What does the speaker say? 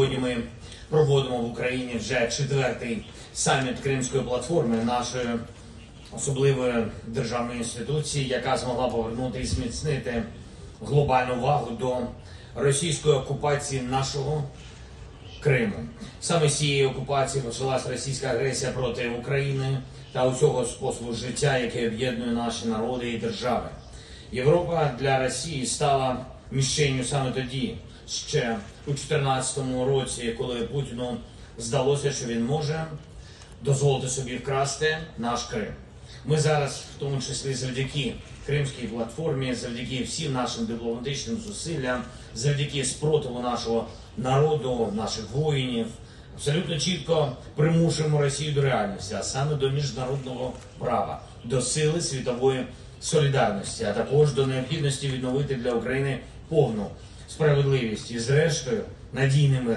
Сьогодні ми проводимо в Україні вже четвертий саміт Кримської платформи нашої особливої державної інституції, яка змогла повернути і зміцнити глобальну увагу до російської окупації нашого Криму. Саме з цієї окупації почалась російська агресія проти України та усього способу життя, який об'єднує наші народи і держави. Європа для Росії стала мішенню саме тоді, ще у 2014 році, коли Путіну здалося, що він може дозволити собі вкрасти наш Крим. Ми зараз, в тому числі завдяки Кримській платформі, завдяки всім нашим дипломатичним зусиллям, завдяки спротиву нашого народу, наших воїнів, абсолютно чітко примушуємо Росію до реальності, а саме до міжнародного права, до сили світової солідарності, а також до необхідності відновити для України повну справедливість і, зрештою, надійний мир.